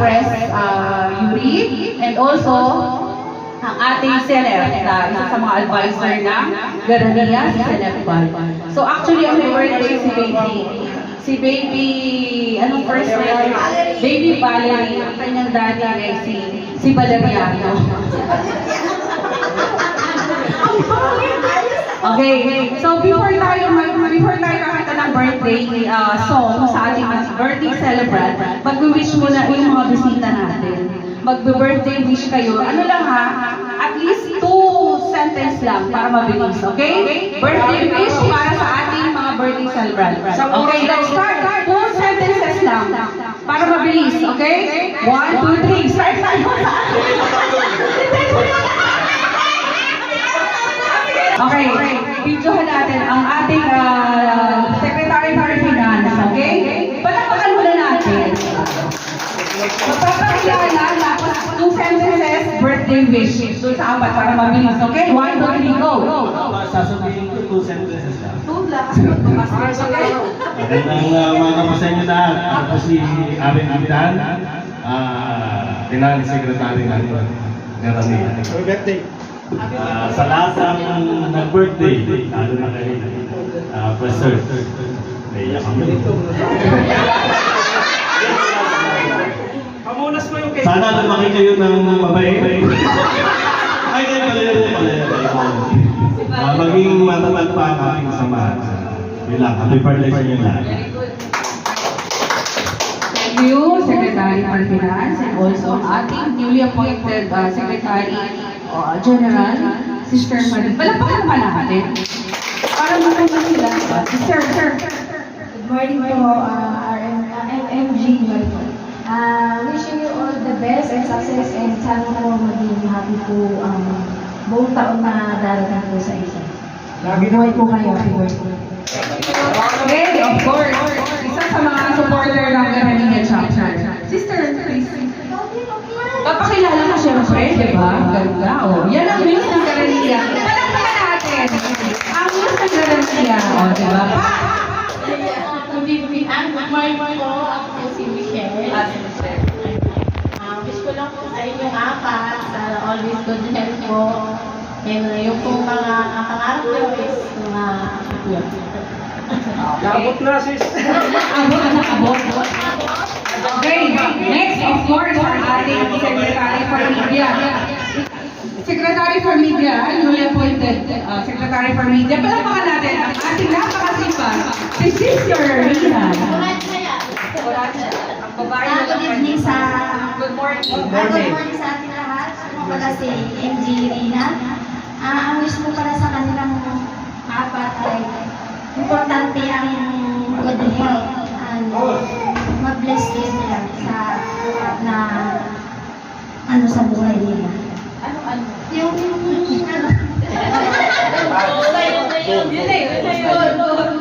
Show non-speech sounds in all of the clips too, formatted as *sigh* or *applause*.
Press uh, Yuri, and also ang ating Celeb, na isa sa mga advisor ng Garania, Celeb Bal. So actually, ang birthday si Baby. Si Baby, anong first name? Baby Valerie, ang kanyang daddy ay si, si Valeriano. Okay, so before tayo mag before tayo kakanta ng birthday uh, song sa ating birthday celebrant, mag-wish muna yung mga bisita natin. Mag-birthday wish kayo. Ano lang ha? At least two sentence lang para mabilis, okay? Birthday wish para sa ating mga birthday celebrant. Okay, let's start. Two sentences lang para mabilis, okay? One, two, three. Start tayo sa *laughs* videohan natin ang ating uh, Secretary for Finance, okay? Palakpakan muna natin. Magpapakilala, tapos two sentences, birthday wish. Doon sa apat para mabilis, okay? One, two, three, go! Sasabihin ko two sentences lang. Two lang. Okay? Magandang uh, umaga po sa inyo lahat. Ako si Arin Amitan, uh, Tinali Secretary ng Garami. Happy birthday. Uh, sa lahat ng nag-birthday, lalo na kayo, uh, Pastor, naiyak kami. Pamunas mo yung cake. Sana lumaki kayo ng mabait. Ay, kayo pala yun pala yun. Uh, maging matatag pa ang aking samahan. Yun lang, happy birthday sa inyo lahat. Thank you, Secretary for Finance, and also ating newly appointed uh, Secretary uh, General, Sister Marie. Palakpakan naman natin. Para makita sila. Uh, Sir, sir. Good morning po, uh, RM, uh, MMG. Uh, wishing you all the best and success and sana po maging happy po ang buong taon na darating po sa inyo. Buhay po kayo. Happy birthday. Okay, of course. Isa sa mga supporter ng Garania Chapter. Sister, please. Papakilala ka syempre, di ba? Ganda, oh. Yan ang news ng Garania. Palakpakan natin. Ang news ng Garania, oh, di ba? Pa! Good morning po. Ako po si Michelle. Ah, wish ko lang po sa inyong apat. Sana always good health po. And uh, yung pong mga pangarap nyo is mga yun. Labot na sis. *laughs* Abot na abot. Okay, next, of course, ang ating Secretary for Media. Secretary for Media, newly appointed uh, Secretary for Media. Palakpakan natin ang ating napakasipag, si Sister Rina. Ang babae na Ah, good evening sa... Good morning. Ah, good morning sa ating lahat. Ako pala si MG Rina. Ah, ang wish ko pala sa kanilang apat ay importante ang good health and mag-bless din nila sa na ano sa buhay nila. Ano, ano? Yung ano, Yun na yun, yun na yun.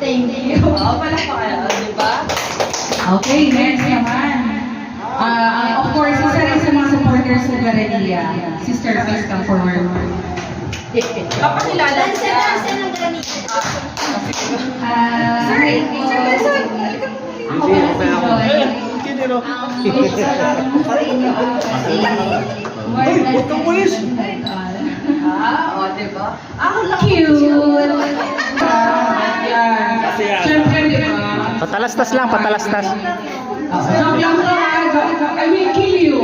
thank you. Oo, palakpakan, di ba? Okay, next naman. Ah, of course, isa rin sa mga supporters ng Garania. Sister, please come forward. Papakilala Danse, danse ng ganito. Ah, Sir, Sir Benson, Ako pala si Joy. Kiniro. Ang wish ko lang sa inyo kasi more Uy, than huwag kang buwis. Ah, o, di ba? Ang cute! Ah, yan. Siyempre, di ba? Patalastas lang, patalastas. Joke lang to I will kill you.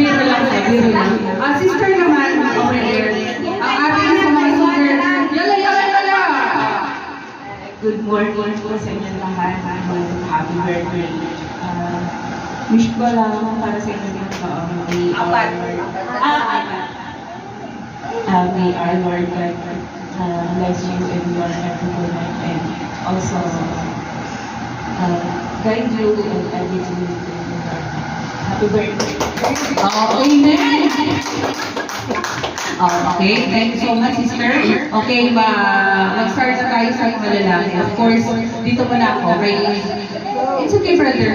Biro lang biro lang. Ah, sister naman, over there. Ang ating Good morning po sa inyo lahat. Happy birthday. Uh, wish ko lang para sa inyo dito. Uh, may Apat. Ah, apat. Uh, may our Lord God uh, bless you in your everyday life and also uh, guide you in everything you do. Happy birthday. Oh, amen! Oh, okay, thank you so much, sister. Okay, ma mag-start na tayo sa malalaki. Of course, dito muna ako. Kay... It's okay, brother.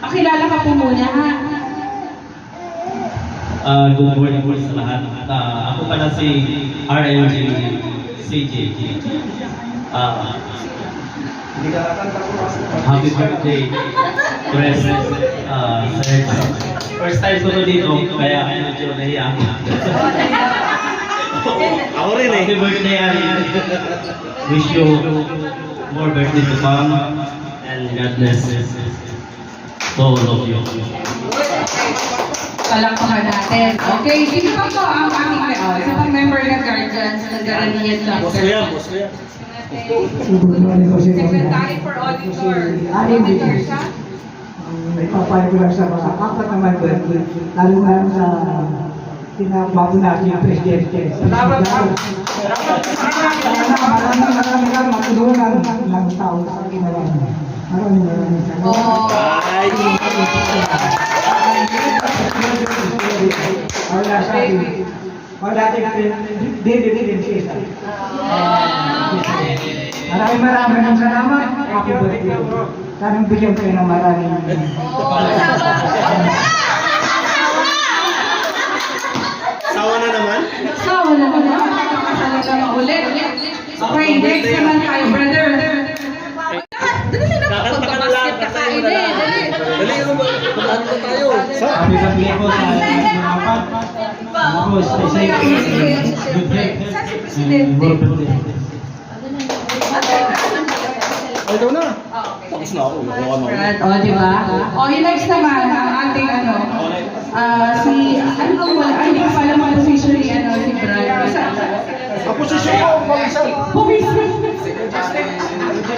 Pakilala ka po muna, ha? Uh, good morning po sa lahat. Uh, ako pala si RLG CJ. Uh, Happy birthday, Pres, uh, Sir. First time ko to dito, kaya medyo nahiya ako. *laughs* Ako rin eh. Happy birthday, Ari. Wish you more birthday to come, and God bless to all of you. Palakpakan natin. Okay, sino pa po ang aming uh, isa pang member ng Guardians ng Garanian Boss ko Chapter? yan, boss ko yan. Secretary for Auditor. Auditor siya? may papayo ko lang sa mga apat naman doon, lalo na sa tinabago natin yung presidente. Salamat po. Maraming maraming lang matulungan ng tao sa ginawa niya. Maraming maraming salamat. Oo. Ay, Wala sa akin. Wala ating didididin siya. Maraming maraming ng salamat. Happy birthday. Sanang bigyan kayo ng maraming. sawa na naman. Ko na. Makakasalaga na ulit. Okay, next naman tayo, brother. Dali na lang. Kakain eh, dali. Ano? Kumahan na tayo. Sa? Happy birthday po sa ating mga apat. Tapos, isa good health. And more birthday. Ay, daw na. Tapos na ako. Ka na. O, di ba? O, yung next naman, ang ating ano, ah, si, ano ba wala, ay, hindi ko pa alam ang position ni, ano, si Brad. Isa, Ang posisyon ko, mag-isa. Pumisan.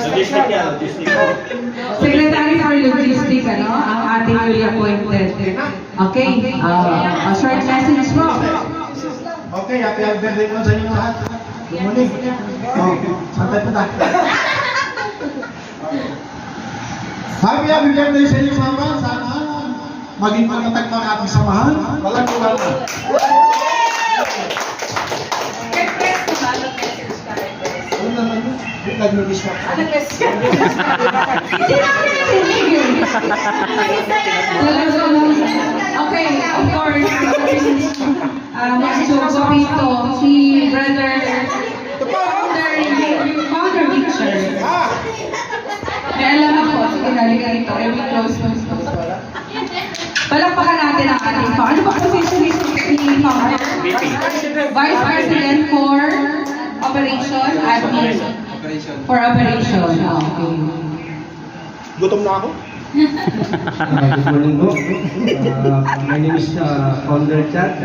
Logistic yan, logistic. Secretary for Logistics, ano, ang ating newly appointed. Okay, ah, a short message mo. Okay, happy birthday po sa inyo lahat. Good morning. Oh, santay pa tayo. Happy happy birthday sa inyo ba? Sana maging matatag ang ating samahan. Kulang. Ano naman yun? Nag-notice ka. Hindi yun. Talaga lang. Okay, of course, uh, next to Gopito, si Brother Founder, Founder Picture. May alam ako, sige, halika rito. I will close close, close. Palakpakan natin ang ating pa. Ano ba position ni ni Founder? Vice President for Operation Admin. For Operation. Okay. Gutom na ako. Uh, good morning po. Uh, my name is uh, Founder Chat.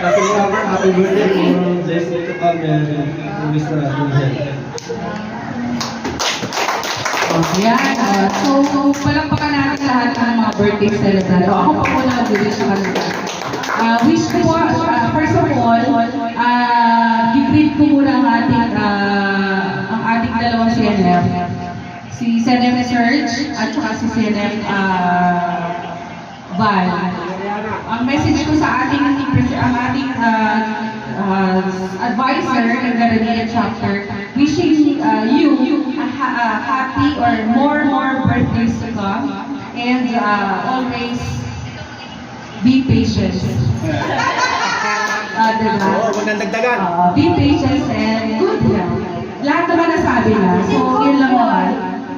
Happy, happy birthday for Bless me to come and wish uh, health. Ayan. Uh, so, palakpakan natin lahat ng mga birthday celebrant. Ako pa muna mag-wish sa kanila. Uh, wish ko po, uh, first of all, uh, i-greet ko muna ang ating, uh, ang ating dalawang CNF. Si CNF Serge at saka si CNF uh, Val. Ang message ko sa ating ang ating uh, uh, advisor ng Garania chapter, wishing uh, you a, ha- a happy or more more birthdays to come and uh, always be patient. Uh, *laughs* diba? Oo, huwag nang dagdagan. Uh, be patient and good health. Lahat naman nasabi na. So, yun lang naman.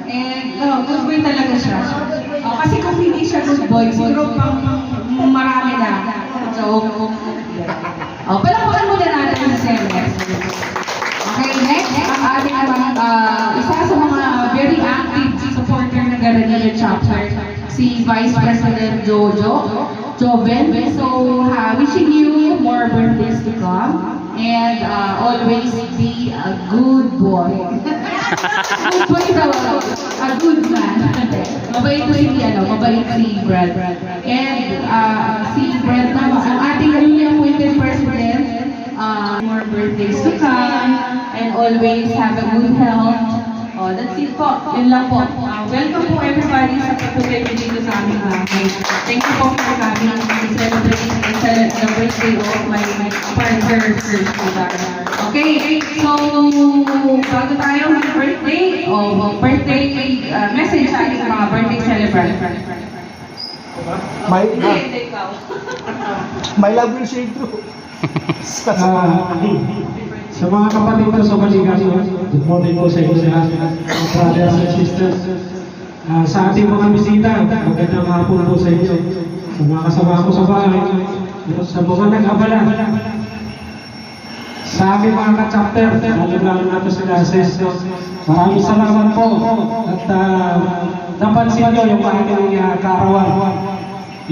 And, oh, good boy talaga siya. Oh, kasi kung hindi siya good boy, siguro pang marami na. Si Vice President Jojo, Joven. So, uh, wishing you more birthdays to come and uh, always be a good boy. good daw, a good man. mabait si, ano, mabait si Brad. And uh, si Brad naman, ang ating newly appointed president, uh, more birthdays to come, and always have a good health. Oh, that's it po. Yun lang po. Uh, welcome po everybody sa pagpapit dito sa aming bahay. Thank you po for coming and celebrating the birthday of my, my partner, Sir Sugar. Okay, so bago tayo mag-birthday, o oh, birthday uh, message sa ating mga birthday celebrant. My, ikaw. my love will shade through. *laughs* Ah, Sa mga kapatid ko sa Balikan, good morning po sa inyo lahat, mga brothers and sisters. Ah, sa ating mga bisita, magandang hapon po sa inyo. Sa mga kasama ko sa bahay, sa mga nag-abala. Sa aming mga ka-chapter, lalo-lalo sa classes, maraming salamat po. At uh, napansin nyo yung aking uh, kaarawan.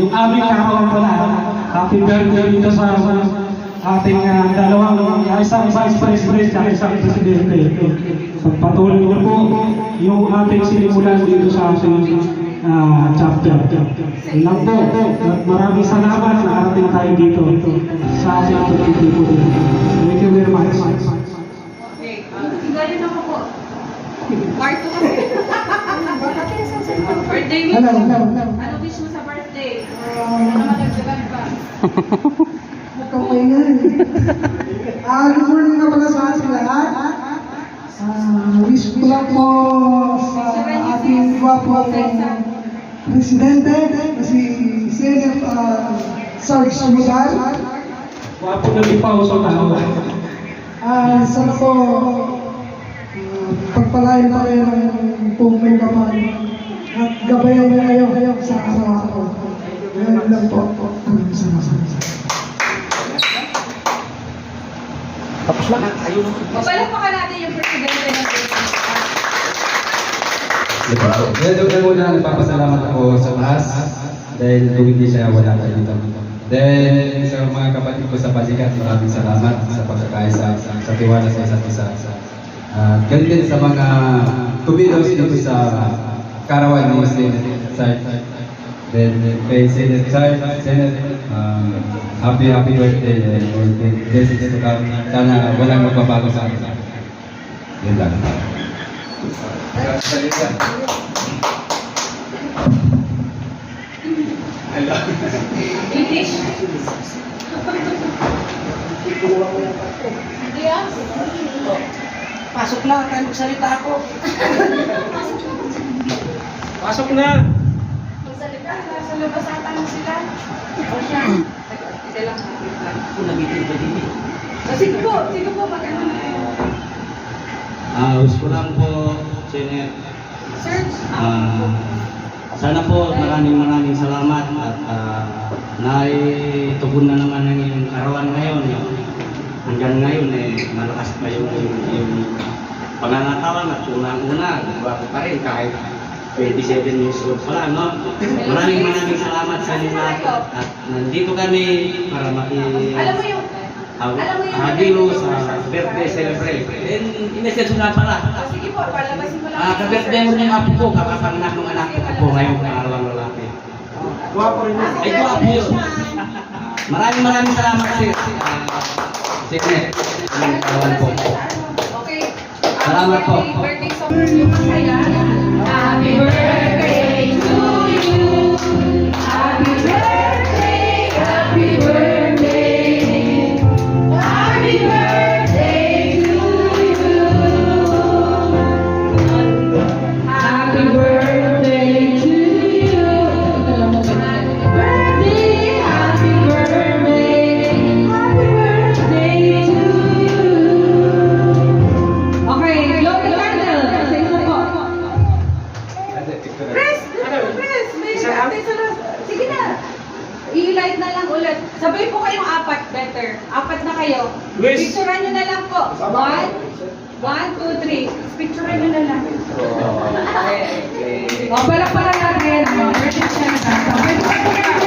Yung aming kaarawan pala. Happy birthday dito sa ating uh, dalawang uh, isang vice president at isang presidente. Pagpatuloy niyo po yung ating sinimulan dito sa ating uh, chapter. Lang po. At maraming salamat na arating tayo dito sa ating pagtitipo dito. Thank you very much. Okay, uh, ako po. Part 2 kasi. birthday wish. Hello, hello, hello. Ano wish mo sa birthday? Ano madagdagan pa? *laughs* Okay nga eh. Ah, good morning na pala sa ating lahat. Ah, wish ko lang po sa ating gwapo presidente, na si Senate uh, Sarge Sumudan. Gwapo na di pa sa tao. Ah, sana po ah, pagpalain pa rin ng buong may kapal at gabayan niyo kayo sa asawa ko. Ngayon lang po. Maraming salamat. Mapalapakan natin yung presidente ng Philippines. Doon na muna nagpapasalamat ako sa taas dahil kung hindi siya wala tayo dito. Then sa mga kapatid ko sa Balikat, maraming salamat sa pagkakaisa, sa, sa tiwala sa isa't isa. At ganun din sa mga kumilos dito sa Karawan ni Senate Side. Then kay Senate Side, Senate, um, happy happy birthday and blessings to come. Sana walang magbabago sa akin. Yun lang. Salita. English? Pasok na, tayo magsalita ako. Pasok na! Magsalita, sa labas ata lang sila. O siya. Isa lang. O, Sige po, sige po, mag-ano na kayo. Ah, ko lang po, Janet, Search. Ah, sana po maraming maraming salamat at uh, naitugon na naman ang iyong karawan ngayon. Hanggang ngayon eh, malakas pa yung, yung, yung pangangatawan at unang-una, bago pa rin kahit 27 years old pa lang, no? Maraming maraming salamat sa inyo lahat at nandito kami para maki... Alam mo yung. Hagilo sa birthday celebrate. And in-message nga pala, O, sige po, palabasin mo lang. Ah, kabirthday mo yung apo ko, kakapanganak ng anak ko po ngayong pangalawang lalaki. Guwapo rin yun. Ay, guwapo yun. Maraming maraming salamat sir. Sige, ang kawan po. Okay. Salamat po. Birthday song. Happy birthday Sabay po kayong apat, better. Apat na kayo. Luis. Picturean nyo na lang po. One, one, two, three. Picturean nyo na lang. Oh, okay. O, parang parang natin. Ready siya na. Sabay po kayo.